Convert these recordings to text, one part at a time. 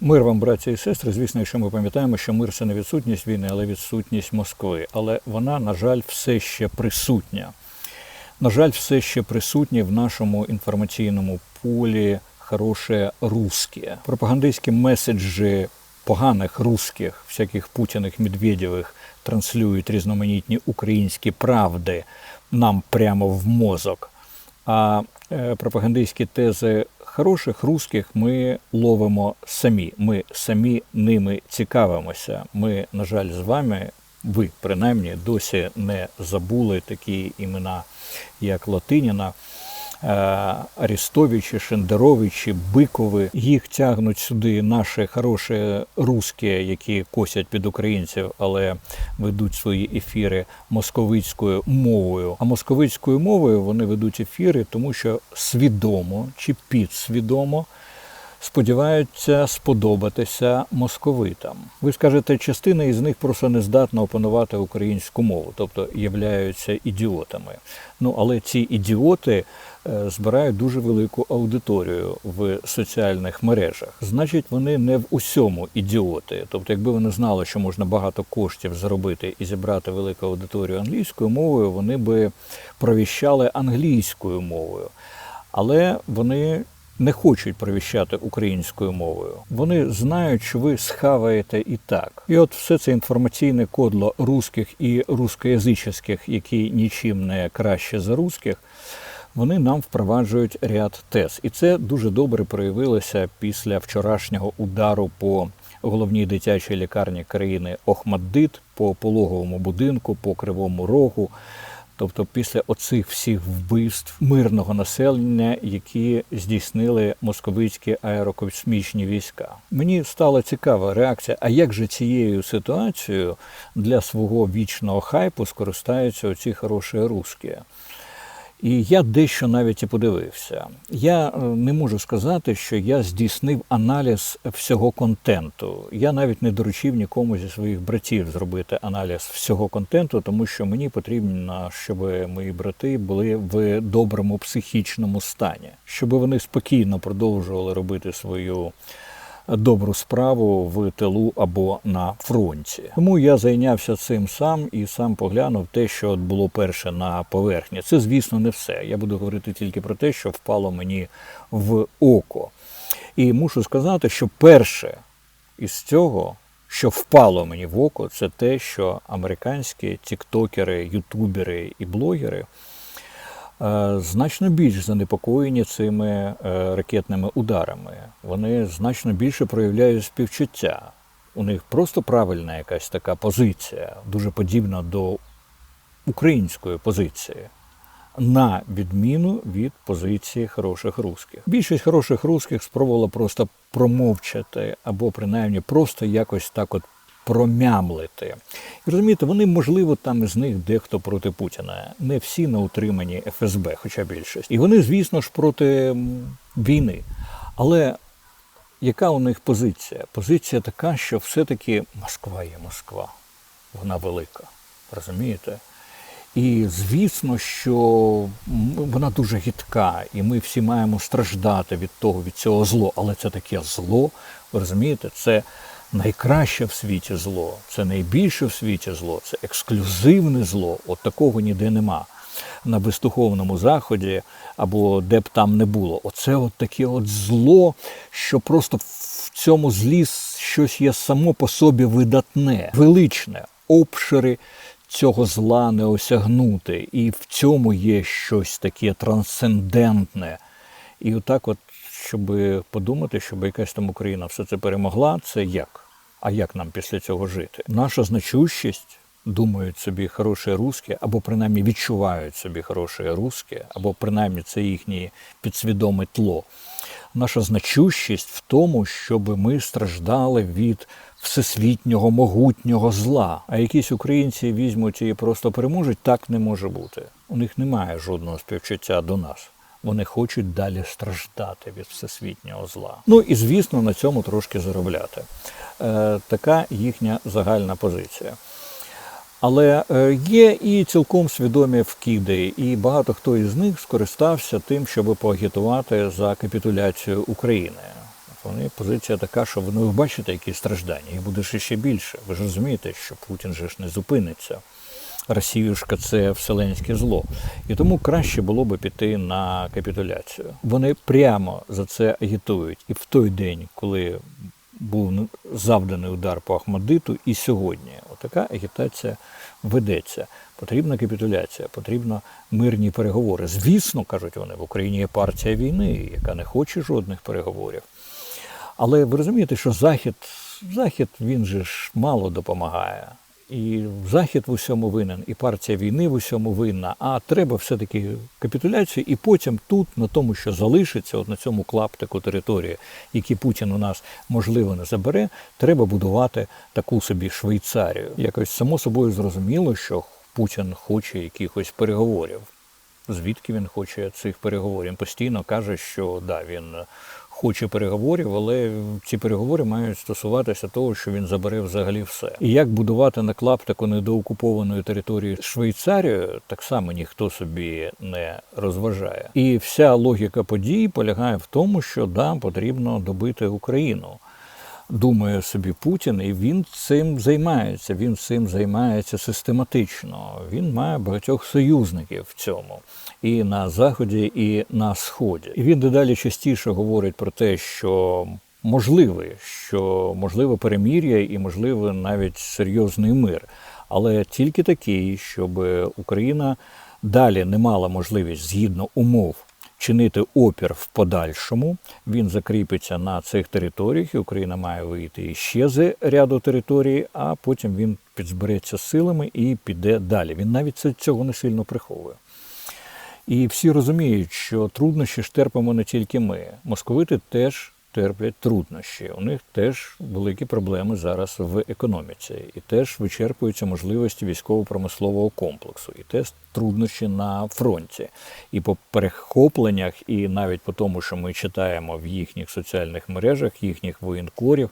Мир вам, браті і сестри. Звісно, якщо ми пам'ятаємо, що мир це не відсутність війни, але відсутність Москви. Але вона, на жаль, все ще присутня. На жаль, все ще присутнє в нашому інформаційному полі хороше русське. Пропагандистські меседжі поганих русських, всяких путіних медведєвих транслюють різноманітні українські правди нам прямо в мозок. А е, пропагандистські тези хороших русських ми ловимо самі. Ми самі ними цікавимося. Ми, на жаль, з вами, ви принаймні досі не забули такі імена, як Латиніна. Е, Арістовичі, Шендеровичі, Бикови. Їх тягнуть сюди наші хороші русські, які косять під українців, але ведуть свої ефіри московицькою мовою. А московицькою мовою вони ведуть ефіри, тому що свідомо чи підсвідомо сподіваються сподобатися московитам. Ви скажете, частина із них просто не здатна опанувати українську мову, тобто являються ідіотами. Ну але ці ідіоти збирають дуже велику аудиторію в соціальних мережах. Значить, вони не в усьому ідіоти. Тобто, якби вони знали, що можна багато коштів заробити і зібрати велику аудиторію англійською мовою, вони би провіщали англійською мовою. Але вони не хочуть провіщати українською мовою. Вони знають, що ви схаваєте і так. І от все це інформаційне кодло русських і рускоязичних, які нічим не краще за русських, вони нам впроваджують ряд тез. І це дуже добре проявилося після вчорашнього удару по головній дитячій лікарні країни Охмаддит, по пологовому будинку, по кривому рогу. Тобто після оцих всіх вбивств мирного населення, які здійснили московицькі аерокосмічні війська, мені стала цікава реакція. А як же цією ситуацією для свого вічного хайпу скористаються оці хороші русські? І я дещо навіть і подивився. Я е, не можу сказати, що я здійснив аналіз всього контенту. Я навіть не доручив нікому зі своїх братів зробити аналіз всього контенту, тому що мені потрібно, щоб мої брати були в доброму психічному стані, щоб вони спокійно продовжували робити свою добру справу в тилу або на фронті. Тому я зайнявся цим сам і сам поглянув те, що було перше на поверхні. Це, звісно, не все. Я буду говорити тільки про те, що впало мені в око. І мушу сказати, що перше із цього. Що впало мені в око, це те, що американські тіктокери, ютубери і блогери значно більш занепокоєні цими е, ракетними ударами. Вони значно більше проявляють співчуття. У них просто правильна якась така позиція, дуже подібна до української позиції. На відміну від позиції хороших русських. Більшість хороших русських спробувала просто промовчати або принаймні просто якось так от промямлити. І розумієте, вони, можливо, там із них дехто проти Путіна. Не всі на утриманні ФСБ, хоча більшість. І вони, звісно ж, проти війни. Але яка у них позиція? Позиція така, що все-таки Москва є Москва. Вона велика. Розумієте? І звісно, що вона дуже гидка, і ми всі маємо страждати від того, від цього зло. Але це таке зло, ви розумієте, це найкраще в світі зло, це найбільше в світі зло, це ексклюзивне зло. От такого ніде нема. На бездуховному заході або де б там не було. Оце от таке от зло, що просто в цьому злі щось є само по собі видатне, величне, обшири цього зла не осягнути. І в цьому є щось таке трансцендентне. І отак, от, щоб подумати, щоб якась там Україна все це перемогла, це як? А як нам після цього жити? Наша значущість, думають собі хороші русські, або принаймні відчувають собі хороші русські, або принаймні це їхнє підсвідоме тло. Наша значущість в тому, щоб ми страждали від всесвітнього могутнього зла. А якісь українці візьмуть і просто переможуть, так не може бути. У них немає жодного співчуття до нас. Вони хочуть далі страждати від всесвітнього зла. Ну і звісно, на цьому трошки заробляти. Е, така їхня загальна позиція. Але е, є і цілком свідомі вкиди, і багато хто із них скористався тим, щоб поагітувати за капітуляцію України. Вони позиція така, що вони ви бачите, які страждання, їх буде ще ще більше. Ви ж розумієте, що Путін же ж не зупиниться. Росіюшка це вселенське зло. І тому краще було би піти на капітуляцію. Вони прямо за це агітують. І в той день, коли був завданий удар по Ахмадиту, і сьогодні отака агітація ведеться. Потрібна капітуляція, потрібно мирні переговори. Звісно, кажуть вони, в Україні є партія війни, яка не хоче жодних переговорів. Але ви розумієте, що Захід, Захід він же ж мало допомагає. І Захід в усьому винен, і партія війни в усьому винна. А треба все-таки капітуляцію, і потім тут, на тому, що залишиться, от на цьому клаптику території, які Путін у нас можливо не забере, треба будувати таку собі Швейцарію. Якось само собою зрозуміло, що Путін хоче якихось переговорів. Звідки він хоче цих переговорів? Він постійно каже, що да, він хоче переговорів, але ці переговори мають стосуватися того, що він забере взагалі все. І як будувати на клаптику недоокупованої території Швейцарію, так само ніхто собі не розважає. І вся логіка подій полягає в тому, що да, потрібно добити Україну думає собі Путін, і він цим займається. Він цим займається систематично. Він має багатьох союзників в цьому і на заході, і на сході. І він дедалі частіше говорить про те, що можливе, що можливе перемір'я і можливо навіть серйозний мир, але тільки такий, щоб Україна далі не мала можливість згідно умов чинити опір в подальшому. Він закріпиться на цих територіях, і Україна має вийти ще з ряду територій, а потім він підзбереться силами і піде далі. Він навіть цього не сильно приховує. І всі розуміють, що труднощі ж терпимо не тільки ми. Московити теж терплять труднощі. У них теж великі проблеми зараз в економіці, і теж вичерпуються можливості військово-промислового комплексу, і теж труднощі на фронті. І по перехопленнях, і навіть по тому, що ми читаємо в їхніх соціальних мережах, їхніх воєнкорів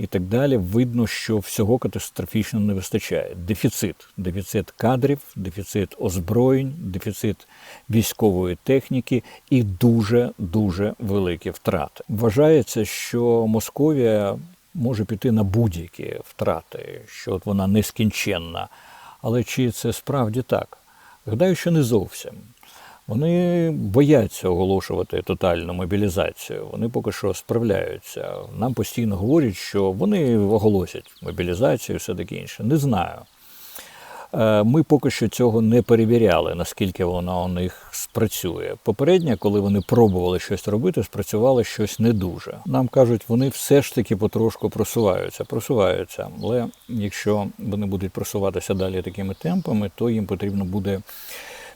і так далі, видно, що всього катастрофічно не вистачає. Дефіцит, дефіцит кадрів, дефіцит озброєнь, дефіцит військової техніки і дуже дуже великі втрати. Вважається, що Московія може піти на будь-які втрати, що от вона нескінченна. Але чи це справді так? Гадаю, що не зовсім. Вони бояться оголошувати тотальну мобілізацію. Вони поки що справляються. Нам постійно говорять, що вони оголосять мобілізацію, все таке інше. Не знаю. Е, ми поки що цього не перевіряли, наскільки воно у них спрацює. Попередньо, коли вони пробували щось робити, спрацювало щось не дуже. Нам кажуть, вони все ж таки потрошку просуваються, просуваються. Але якщо вони будуть просуватися далі такими темпами, то їм потрібно буде.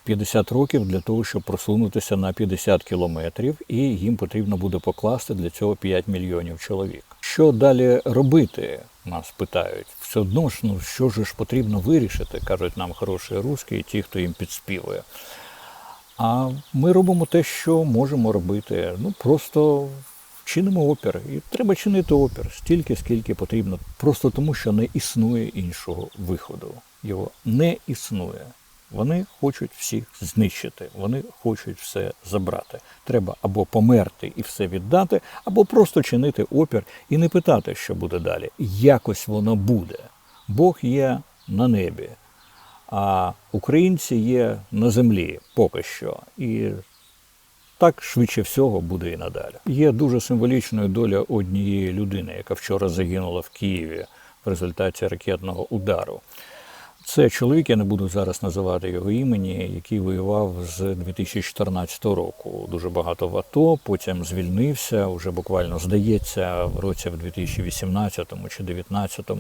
50 років для того, щоб просунутися на 50 кілометрів, і їм потрібно буде покласти для цього 5 мільйонів чоловік. Що далі робити? Нас питають. Все одно ж, ну що ж потрібно вирішити, кажуть нам хороші русські, ті, хто їм підспівує. А ми робимо те, що можемо робити. Ну просто чинимо опір. І треба чинити опір стільки, скільки потрібно, просто тому, що не існує іншого виходу. Його не існує. Вони хочуть всіх знищити, вони хочуть все забрати. Треба або померти і все віддати, або просто чинити опір і не питати, що буде далі. Якось воно буде. Бог є на небі, а українці є на землі поки що. І так швидше всього буде і надалі. Є дуже символічною доля однієї людини, яка вчора загинула в Києві в результаті ракетного удару. Це чоловік, я не буду зараз називати його імені, який воював з 2014 року. Дуже багато в АТО, потім звільнився, вже буквально здається, в році в 2018 чи 2019,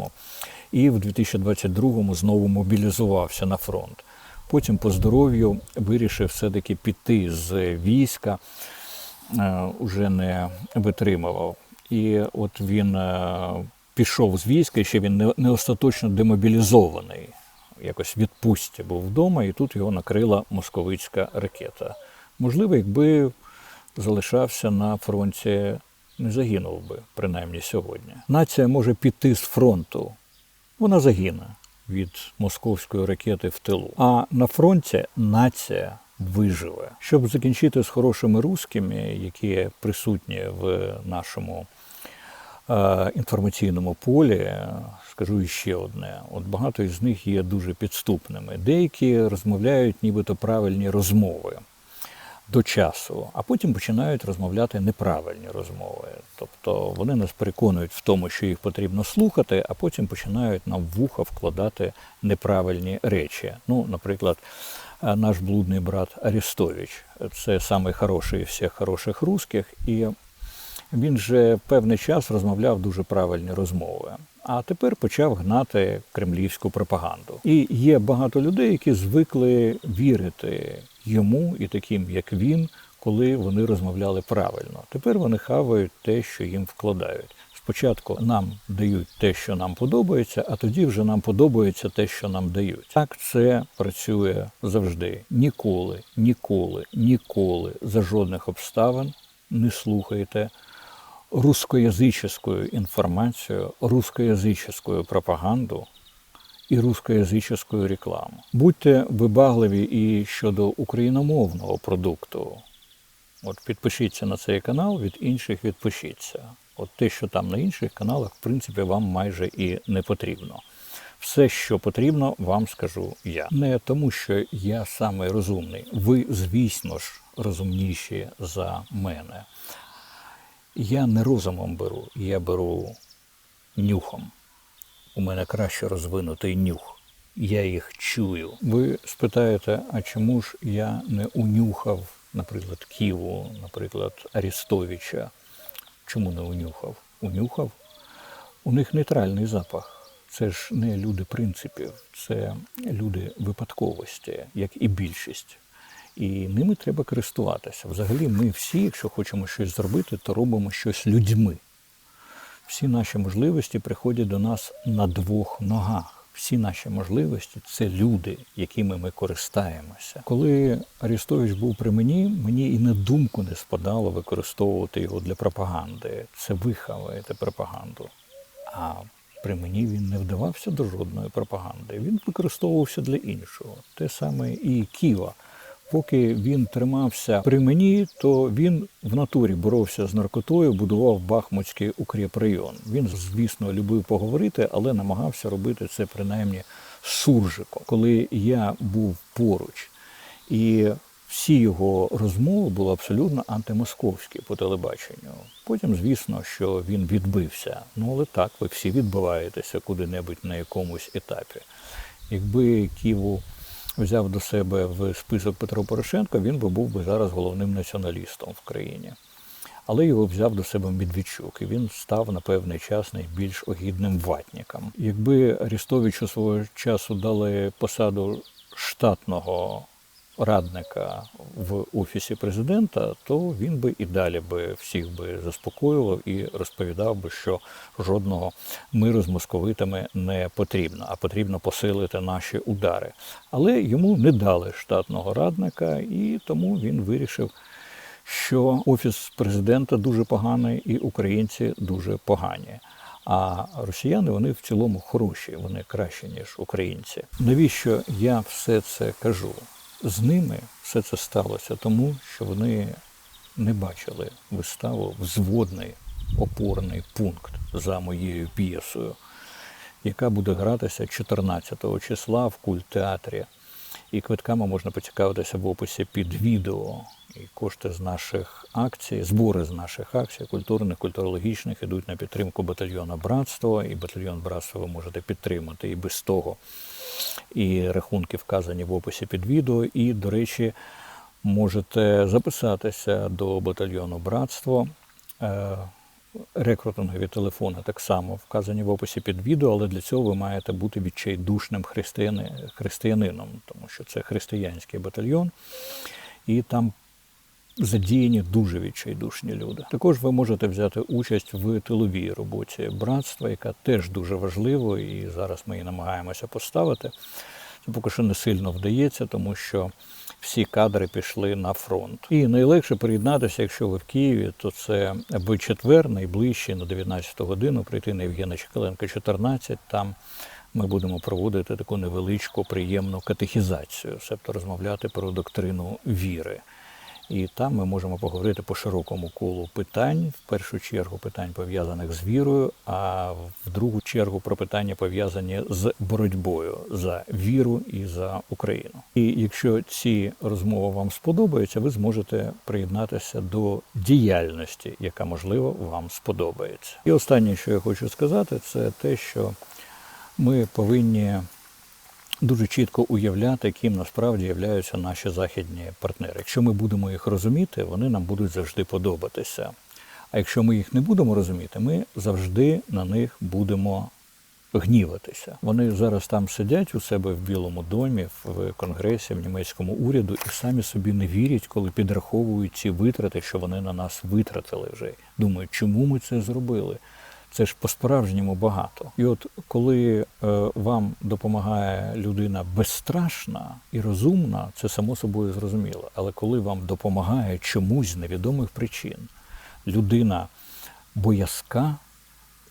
і в 2022 знову мобілізувався на фронт. Потім по здоров'ю вирішив все-таки піти з війська, е, уже не витримував. І от він е, пішов з війська, ще він не остаточно демобілізований якось відпустці був вдома, і тут його накрила московицька ракета. Можливо, якби залишався на фронті, не загинув би, принаймні сьогодні. Нація може піти з фронту, вона загине від московської ракети в тилу. А на фронті нація виживе. Щоб закінчити з хорошими русскими, які присутні в нашому інформаційному полі, е, скажу іще одне: от багато із них є дуже підступними. Деякі розмовляють нібито правильні розмови до часу, а потім починають розмовляти неправильні розмови. Тобто вони нас переконують в тому, що їх потрібно слухати, а потім починають нам вуха вкладати неправильні речі. Ну, наприклад, е, наш блудний брат Арестович це самий хороший із всіх хороших русських, і він же певний час розмовляв дуже правильні розмови. А тепер почав гнати кремлівську пропаганду. І є багато людей, які звикли вірити йому і таким, як він, коли вони розмовляли правильно. Тепер вони хавають те, що їм вкладають. Спочатку нам дають те, що нам подобається, а тоді вже нам подобається те, що нам дають. Так це працює завжди. Ніколи, ніколи, ніколи за жодних обставин не слухайте рускоязическую інформацію, рускоязическую пропаганду і рускоязическую рекламу. Будьте вибагливі і щодо україномовного продукту. От підпишіться на цей канал, від інших відпишіться. От те, що там на інших каналах, в принципі, вам майже і не потрібно. Все, що потрібно, вам скажу я. Не тому, що я самий розумний. Ви, звісно ж, розумніші за мене. Я не розумом беру, я беру нюхом. У мене краще розвинутий нюх. Я їх чую. Ви спитаєте, а чому ж я не унюхав, наприклад, Ківу, наприклад, Арістовича? Чому не унюхав? Унюхав? У них нейтральний запах. Це ж не люди принципів, це люди випадковості, як і більшість. І ними треба користуватися. Взагалі, ми всі, якщо хочемо щось зробити, то робимо щось людьми. Всі наші можливості приходять до нас на двох ногах. Всі наші можливості це люди, якими ми користаємося. Коли Арістович був при мені, мені і на думку не спадало використовувати його для пропаганди. Це ви хаваєте пропаганду. А при мені він не вдавався до жодної пропаганди. Він використовувався для іншого. Те саме і Ківа. Поки він тримався при мені, то він в натурі боровся з наркотою, будував Бахмутський укріпрайон. Він, звісно, любив поговорити, але намагався робити це принаймні суржиком. Коли я був поруч, і всі його розмови були абсолютно антимосковські по телебаченню. Потім, звісно, що він відбився. Ну але так, ви всі відбиваєтеся куди-небудь на якомусь етапі. Якби Ківу взяв до себе в список Петро Порошенко, він би був би зараз головним націоналістом в країні. Але його взяв до себе Медведчук, і він став на певний час найбільш огідним ватником. Якби Арістовичу свого часу дали посаду штатного радника в офісі президента, то він би і далі би всіх би заспокоював і розповідав би, що жодного миру з московитами не потрібно, а потрібно посилити наші удари. Але йому не дали штатного радника, і тому він вирішив. Що офіс президента дуже поганий, і українці дуже погані. А росіяни вони в цілому хороші, вони кращі ніж українці. Навіщо я все це кажу? З ними все це сталося тому, що вони не бачили виставу взводний опорний пункт за моєю п'єсою, яка буде гратися 14 числа в культтеатрі. І квитками можна поцікавитися в описі під відео. І кошти з наших акцій, збори з наших акцій, культурних, культурологічних, йдуть на підтримку батальйону братство. І батальйон братства ви можете підтримати і без того. І рахунки вказані в описі під відео. І, до речі, можете записатися до батальйону братство. Е, Рекрутингові телефони так само вказані в описі під відео, але для цього ви маєте бути відчайдушним християни, християнином, тому що це християнський батальйон, і там задіяні дуже відчайдушні люди. Також ви можете взяти участь в тиловій роботі братства, яка теж дуже важлива, і зараз ми її намагаємося поставити. Це поки що не сильно вдається, тому що всі кадри пішли на фронт. І найлегше приєднатися, якщо ви в Києві, то це в четвер, найближче на 19 годину, прийти на Євгена Чекаленка, 14. Там ми будемо проводити таку невеличку приємну катехізацію, себто розмовляти про доктрину віри. І там ми можемо поговорити по широкому колу питань, в першу чергу питань пов'язаних з вірою, а в другу чергу про питання пов'язані з боротьбою за віру і за Україну. І якщо ці розмови вам сподобаються, ви зможете приєднатися до діяльності, яка можливо вам сподобається. І останнє, що я хочу сказати, це те, що ми повинні дуже чітко уявляти, ким насправді являються наші західні партнери. Якщо ми будемо їх розуміти, вони нам будуть завжди подобатися. А якщо ми їх не будемо розуміти, ми завжди на них будемо гніватися. Вони зараз там сидять у себе в Білому домі, в конгресі, в німецькому уряду і самі собі не вірять, коли підраховують ці витрати, що вони на нас витратили вже. Думають, чому ми це зробили? Це ж по-справжньому багато. І от коли е, вам допомагає людина безстрашна і розумна, це само собою зрозуміло. Але коли вам допомагає чомусь з невідомих причин, людина боязка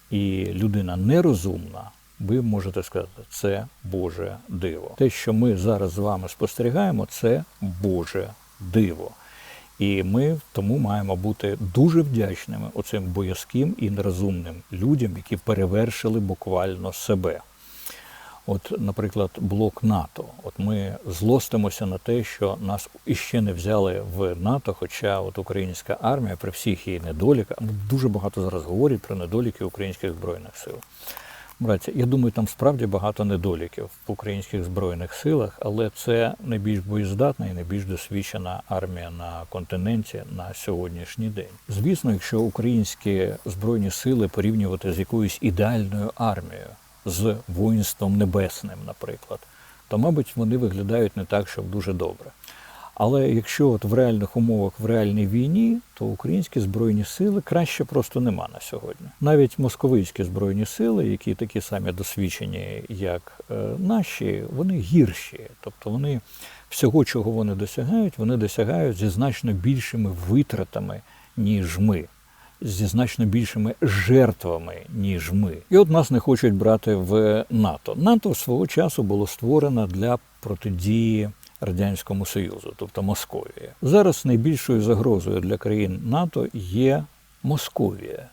і людина нерозумна, ви можете сказати, це Боже диво. Те, що ми зараз з вами спостерігаємо, це Боже диво. І ми тому маємо бути дуже вдячними оцим боязким і нерозумним людям, які перевершили буквально себе. От, наприклад, блок НАТО. От ми злостимося на те, що нас іще не взяли в НАТО, хоча от українська армія при всіх її недоліках, ну, дуже багато зараз говорять про недоліки українських збройних сил. Братці, я думаю, там справді багато недоліків в українських збройних силах, але це найбільш боєздатна і найбільш досвідчена армія на континенті на сьогоднішній день. Звісно, якщо українські збройні сили порівнювати з якоюсь ідеальною армією, з воїнством небесним, наприклад, то, мабуть, вони виглядають не так, щоб дуже добре. Але якщо от в реальних умовах в реальній війні, то українські збройні сили краще просто нема на сьогодні. Навіть московицькі збройні сили, які такі самі досвідчені, як е, наші, вони гірші. Тобто вони всього, чого вони досягають, вони досягають зі значно більшими витратами, ніж ми. Зі значно більшими жертвами, ніж ми, і от нас не хочуть брати в НАТО. НАТО свого часу було створено для протидії Радянському Союзу, тобто Московія. Зараз найбільшою загрозою для країн НАТО є Московія.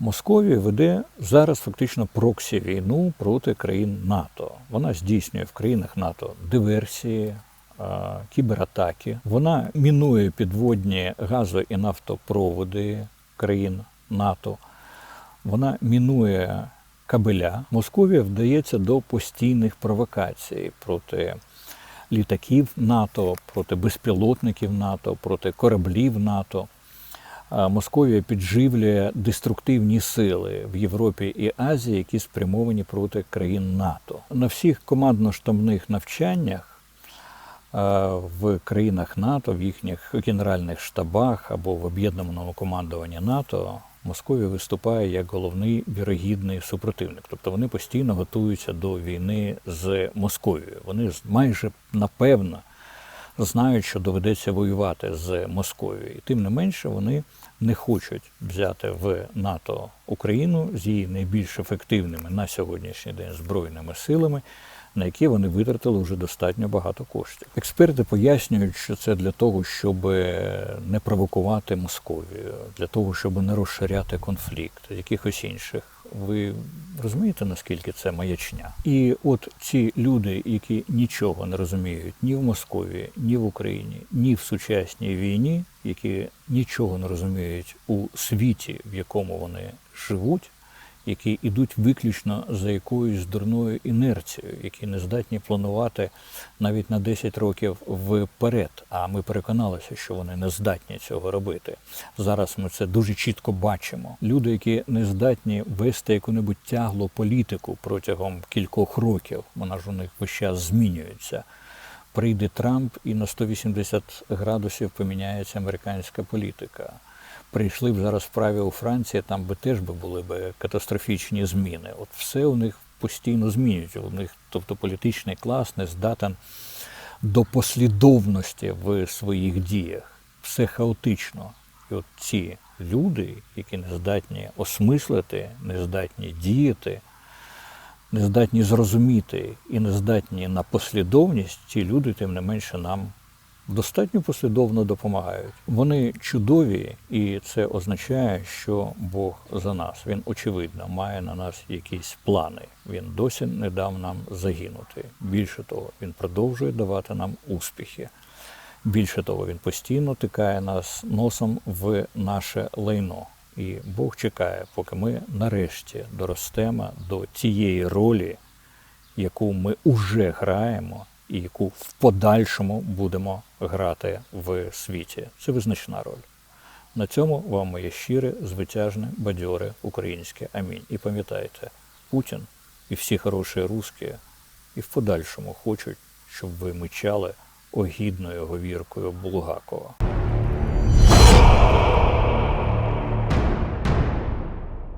Московія веде зараз фактично проксі війну проти країн НАТО. Вона здійснює в країнах НАТО диверсії, кібератаки. Вона мінує підводні газо- і нафтопроводи країн НАТО. Вона мінує кабеля. Московія вдається до постійних провокацій проти літаків НАТО, проти безпілотників НАТО, проти кораблів НАТО. Московія підживлює деструктивні сили в Європі і Азії, які спрямовані проти країн НАТО. На всіх командно-штабних навчаннях в країнах НАТО, в їхніх генеральних штабах або в об'єднаному командуванні НАТО Московія виступає як головний вірогідний супротивник. Тобто вони постійно готуються до війни з Московією. Вони майже напевно знають, що доведеться воювати з Московією. І тим не менше вони не хочуть взяти в НАТО Україну з її найбільш ефективними на сьогоднішній день збройними силами на які вони витратили вже достатньо багато коштів. Експерти пояснюють, що це для того, щоб не провокувати Московію, для того, щоб не розширяти конфлікт, якихось інших. Ви розумієте, наскільки це маячня? І от ці люди, які нічого не розуміють ні в Московії, ні в Україні, ні в сучасній війні, які нічого не розуміють у світі, в якому вони живуть які йдуть виключно за якоюсь дурною інерцією, які не здатні планувати навіть на 10 років вперед. А ми переконалися, що вони не здатні цього робити. Зараз ми це дуже чітко бачимо. Люди, які не здатні вести яку-небудь тяглу політику протягом кількох років, вона ж у них весь час змінюється. Прийде Трамп і на 180 градусів поміняється американська політика прийшли б зараз вправі у Франції, там би теж би були б катастрофічні зміни. От все у них постійно змінюється. У них, тобто політичний клас не здатен до послідовності в своїх діях. Все хаотично. І от ці люди, які не здатні осмислити, не здатні діяти, не здатні зрозуміти і не здатні на послідовність, ті люди, тим не менше, нам достатньо послідовно допомагають. Вони чудові, і це означає, що Бог за нас. Він очевидно має на нас якісь плани. Він досі не дав нам загинути. Більше того, він продовжує давати нам успіхи. Більше того, він постійно тикає нас носом в наше лайно. І Бог чекає, поки ми нарешті доростемо до тієї ролі, яку ми уже граємо, і яку в подальшому будемо грати в світі. Це визначна роль. На цьому вам моє щире, звитяжне, бадьоре українське амінь. І пам'ятайте, Путін і всі хороші русські і в подальшому хочуть, щоб ви мичали огідною говіркою Булгакова.